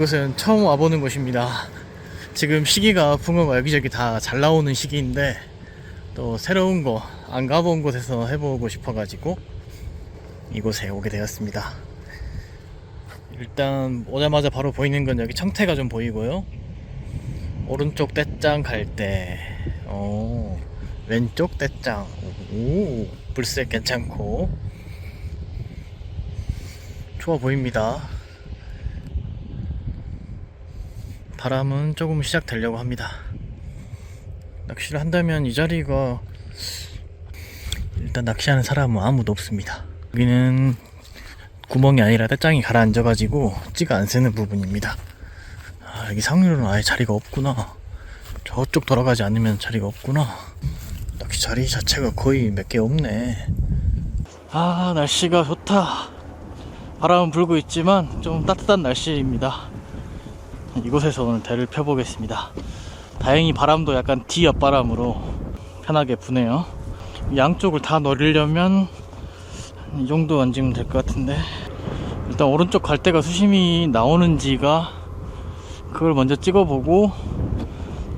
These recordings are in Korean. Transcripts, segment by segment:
이곳은 처음 와보는 곳입니다. 지금 시기가 붕어가 여기저기 다 잘 나오는 시기인데 또 새로운 거 안 가본 곳에서 해보고 싶어가지고 이곳에 오게 되었습니다. 일단 오자마자 바로 보이는 건 여기 청태가 좀 보이고요. 오른쪽 떼짱 갈 때, 어, 왼쪽 떼짱, 오, 불색 괜찮고 좋아 보입니다. 바람은 조금 시작되려고 합니다. 낚시를 한다면 이 자리가 일단 낚시하는 사람은 아무도 없습니다. 여기는 구멍이 아니라 떼짱이 가라앉아가지고 찌가 안 새는 부분입니다. 아, 여기 상류로는 아예 자리가 없구나. 저쪽 돌아가지 않으면 자리가 없구나. 낚시 자리 자체가 거의 몇 개 없네. 아, 날씨가 좋다. 바람은 불고 있지만 좀 따뜻한 날씨입니다. 이곳에서 오늘 대를 펴보겠습니다. 다행히 바람도 약간 뒤옆바람으로 편하게 부네요. 양쪽을 다 노리려면 이 정도 얹으면 될 것 같은데 일단 오른쪽 갈대가 수심이 나오는지가 그걸 먼저 찍어보고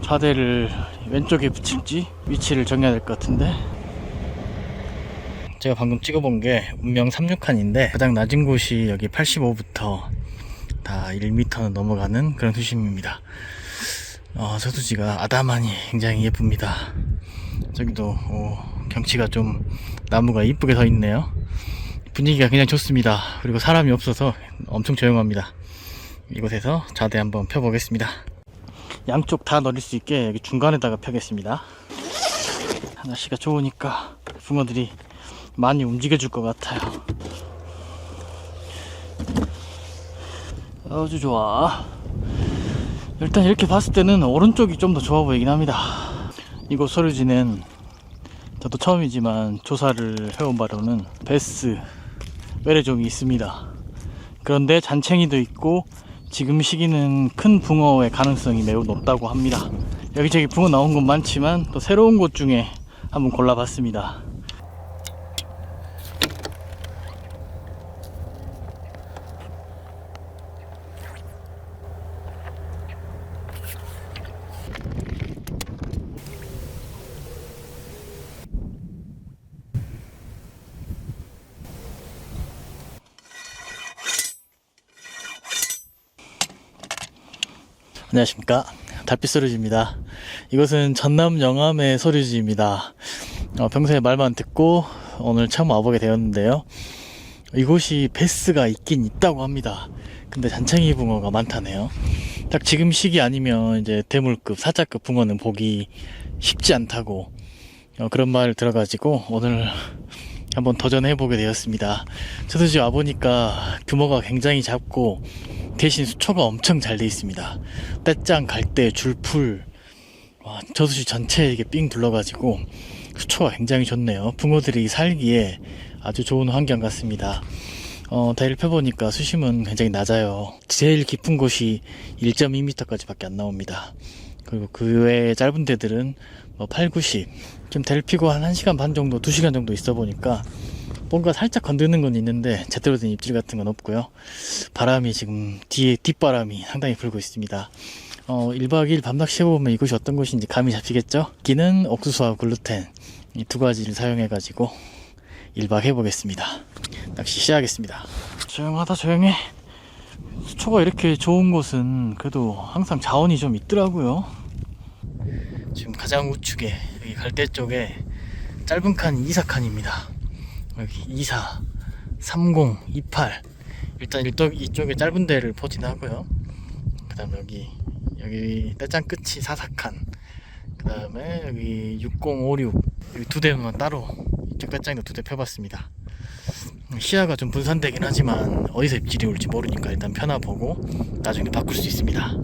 좌대를 왼쪽에 붙일지 위치를 정해야 될 것 같은데 제가 방금 찍어본 게 운명 36칸인데 가장 낮은 곳이 여기 85부터 다 1m는 넘어가는 그런 수심입니다. 어, 서수지가 아담하니 굉장히 예쁩니다. 저기도 어, 경치가 좀 나무가 이쁘게 서 있네요. 분위기가 그냥 좋습니다. 그리고 사람이 없어서 엄청 조용합니다. 이곳에서 자대 한번 펴보겠습니다. 양쪽 다 넣을 수 있게 여기 중간에다가 펴겠습니다. 날씨가 좋으니까 붕어들이 많이 움직여줄 것 같아요. 아주 좋아. 일단 이렇게 봤을 때는 오른쪽이 좀 더 좋아 보이긴 합니다. 이곳 소류지는 저도 처음이지만 조사를 해온 바로는 베스 외래종이 있습니다. 그런데 잔챙이도 있고 지금 시기는 큰 붕어의 가능성이 매우 높다고 합니다. 여기저기 붕어 나온 곳 많지만 또 새로운 곳 중에 한번 골라봤습니다. 안녕하십니까? 달빛 소류지입니다. 이곳은 전남 영암의 소류지입니다. 어, 평소에 말만 듣고 오늘 처음 와보게 되었는데요. 이곳이 베스가 있긴 있다고 합니다. 근데 잔챙이 붕어가 많다네요. 딱 지금 시기 아니면 이제 대물급 사자급 붕어는 보기 쉽지 않다고 어, 그런 말을 들어가지고 오늘 한번 도전해 보게 되었습니다. 저도 지금 와보니까 규모가 굉장히 작고 대신 수초가 엄청 잘 돼 있습니다. 떼짱, 갈대, 줄풀, 와, 저수지 전체에 이게 삥 둘러가지고 수초가 굉장히 좋네요. 붕어들이 살기에 아주 좋은 환경 같습니다. 어, 대를 펴보니까 수심은 굉장히 낮아요. 제일 깊은 곳이 1.2m까지 밖에 안 나옵니다. 그리고 그 외에 짧은 데들은 뭐 8, 90. 지금 대를 피고 한 1시간 반 정도, 2시간 정도 있어 보니까 뭔가 살짝 건드는 건 있는데 제대로 된 입질 같은 건 없고요. 바람이 지금 뒤에 뒷바람이 상당히 불고 있습니다. 어, 1박 2일 밤낚시 해보면 이곳이 어떤 곳인지 감이 잡히겠죠? 기는 옥수수와 글루텐 이 두 가지를 사용해 가지고 1박 해보겠습니다. 낚시 시작하겠습니다. 조용하다 조용해. 수초가 이렇게 좋은 곳은 그래도 항상 자원이 좀 있더라고요. 지금 가장 우측에 여기 갈대 쪽에 짧은 칸이 2사칸입니다. 여기 24, 30, 28 일단 이쪽, 이쪽에 짧은 데를 포진하고요. 그 다음에 여기 여기 떼짱 끝이 4사칸. 그 다음에 여기 6056 여기 두 대만 따로 이쪽 떼짱도 두 대 펴봤습니다. 시야가 좀 분산되긴 하지만 어디서 입질이 올지 모르니까 일단 펴놔보고 나중에 바꿀 수 있습니다.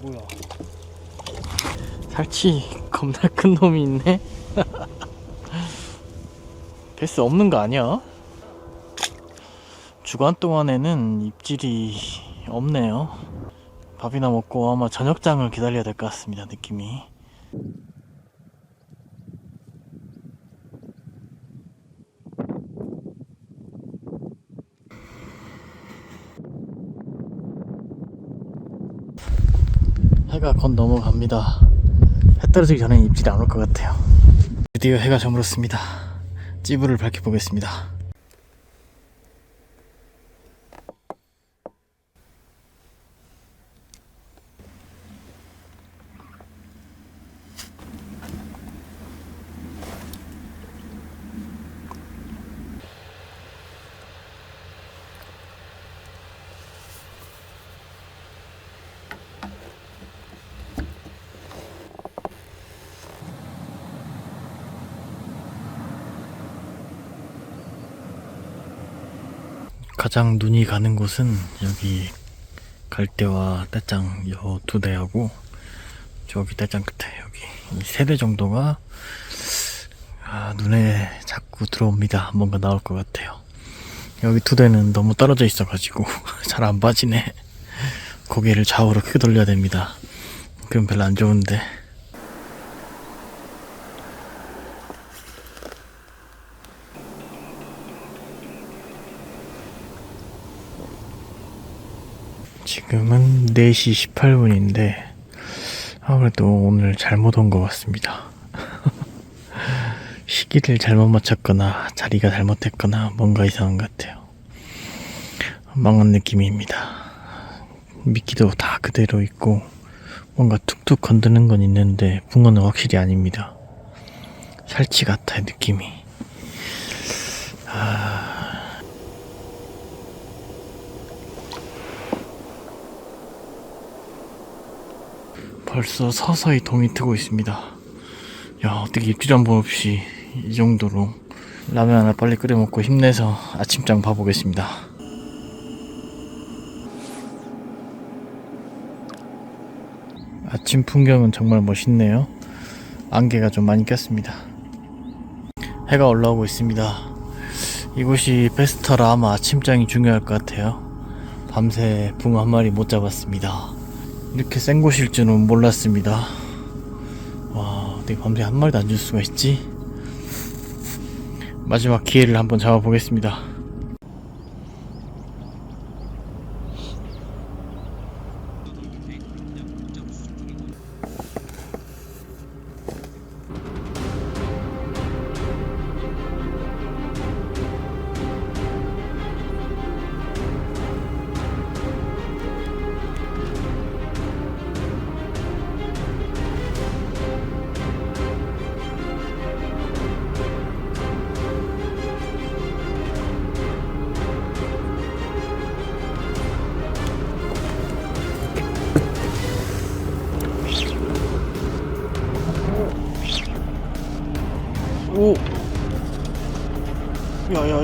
뭐야? 살치 겁나 큰 놈이 있네 베스 없는 거 아니야? 주간 동안에는 입질이 없네요. 밥이나 먹고 아마 저녁장을 기다려야 될 것 같습니다. 느낌이. 해가 곧 넘어갑니다. 해 떨어지기 전에 입질이 안 올 것 같아요. 드디어 해가 저물었습니다. 찌부를 밝혀보겠습니다. 가장 눈이 가는 곳은 여기 갈대와 떼짱 요두 대하고 저기 떼짱 끝에 여기 이세대 정도가 아, 눈에 자꾸 들어옵니다. 뭔가 나올 것 같아요. 여기 두 대는 너무 떨어져 있어가지고 잘 안 빠지네. 고개를 좌우로 크게 돌려야 됩니다. 그럼 별로 안 좋은데. 지금은 4시 18분인데 아무래도 오늘 잘못 온 것 같습니다. 시기를 잘못 맞췄거나 자리가 잘못했거나 뭔가 이상한 것 같아요. 망한 느낌입니다. 미끼도 다 그대로 있고 뭔가 툭툭 건드는 건 있는데 붕어는 확실히 아닙니다. 살치 같아요 느낌이. 벌써 서서히 동이 트고 있습니다. 야, 어떻게 입질 한번 없이 이 정도로 라면 하나 빨리 끓여 먹고 힘내서 아침장 봐보겠습니다. 아침 풍경은 정말 멋있네요. 안개가 좀 많이 꼈습니다. 해가 올라오고 있습니다. 이곳이 베스터라 아마 아침장이 중요할 것 같아요. 밤새 붕어 한 마리 못 잡았습니다. 이렇게 센 곳일 줄은 몰랐습니다. 와, 어떻게 밤새 한 마리도 안 줄 수가 있지? 마지막 기회를 한번 잡아보겠습니다.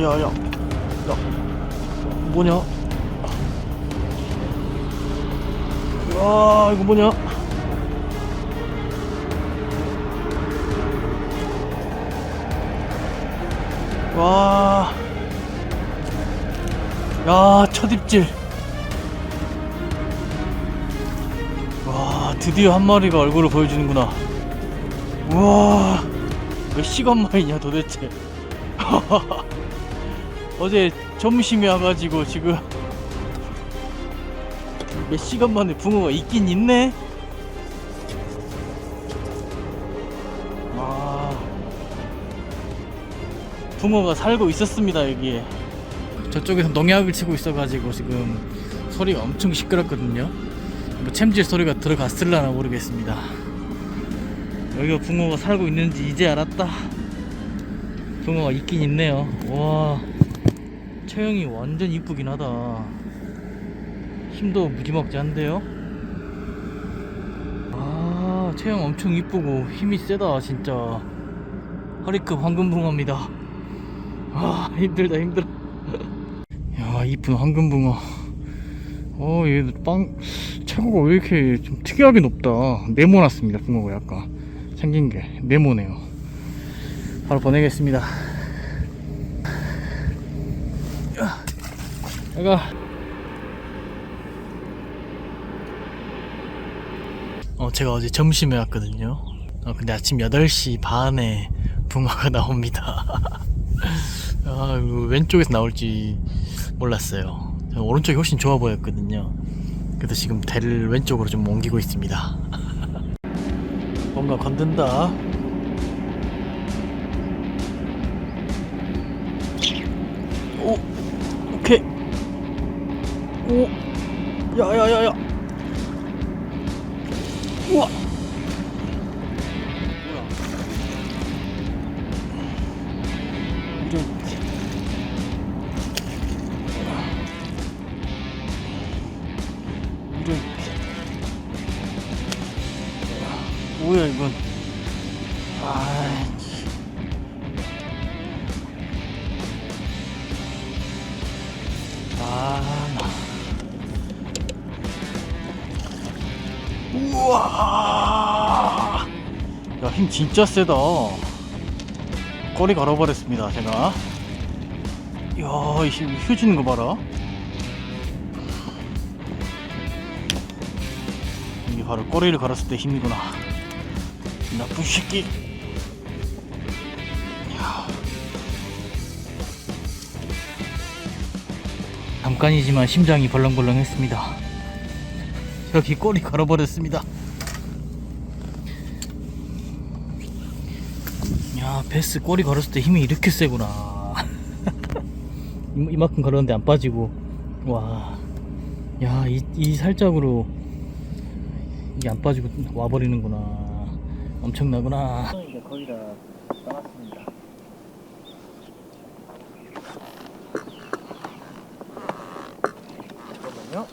야, 야, 야. 뭐냐? 야, 이거 뭐냐? 와. 야, 첫 입질. 와, 드디어 한 마리가 얼굴을 보여주는구나. 우와. 몇 시간 만이냐 도대체 어제 점심에 와가지고 지금 몇 시간 만에 붕어가 있긴 있네. 아 붕어가 살고 있었습니다 여기에. 저쪽에서 농약을 치고 있어가지고 지금 소리가 엄청 시끄럽거든요. 뭐 챔질 소리가 들어갔을라나 모르겠습니다. 여기가 붕어가 살고 있는지 이제 알았다. 붕어가 있긴 있네요. 와, 체형이 완전 이쁘긴 하다. 힘도 무지막지한데요? 아, 체형 엄청 이쁘고 힘이 세다, 진짜. 허리급 황금붕어입니다. 아, 힘들다, 힘들어. 야, 이쁜 황금붕어. 어, 얘 빵, 체구가 왜 이렇게 좀 특이하게 높다. 네모났습니다, 붕어가 약간. 생긴 게 네모네요. 바로 보내겠습니다. 내가 어 제가 어제 점심에 왔거든요. 어, 근데 아침 8시 반에 붕어가 나옵니다. 아, 왼쪽에서 나올지 몰랐어요. 오른쪽이 훨씬 좋아 보였거든요. 그래서 지금 대를 왼쪽으로 좀 옮기고 있습니다. 뭔가 건든다. 오, 오케이. 오, 야야야야. 우와. 뭐야? 이건? 아. 아, 우와! 야, 힘 진짜 세다. 꼬리 걸어버렸습니다, 제가. 이야, 이힘 휘어지는 거 봐라. 이게 바로 꼬리를 걸었을 때 힘이구나. 이 나쁜 새끼. 잠깐이지만 심장이 벌렁벌렁했습니다. 여기 꼬리 걸어버렸습니다. 야, 베스 꼬리 걸었을 때 힘이 이렇게 세구나. 이- 이만큼 걸었는데 안 빠지고. 와. 야, 이, 이 살짝으로 이게 안 빠지고 와버리는구나. 엄청나구나. 거의 다 떠났습니다. 잠깐만요.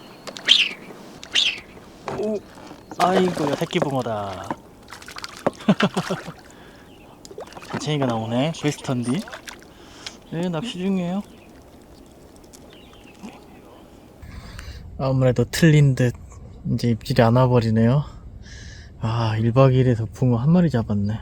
오, 아이고, 새끼 붕어다. 대체이가 나오네. 웨스턴디. 네, 낚시 중이에요. 아무래도 틀린 듯 이제 입질이 안 와버리네요. 아, 1박 2일에서 붕어 한 마리 잡았네.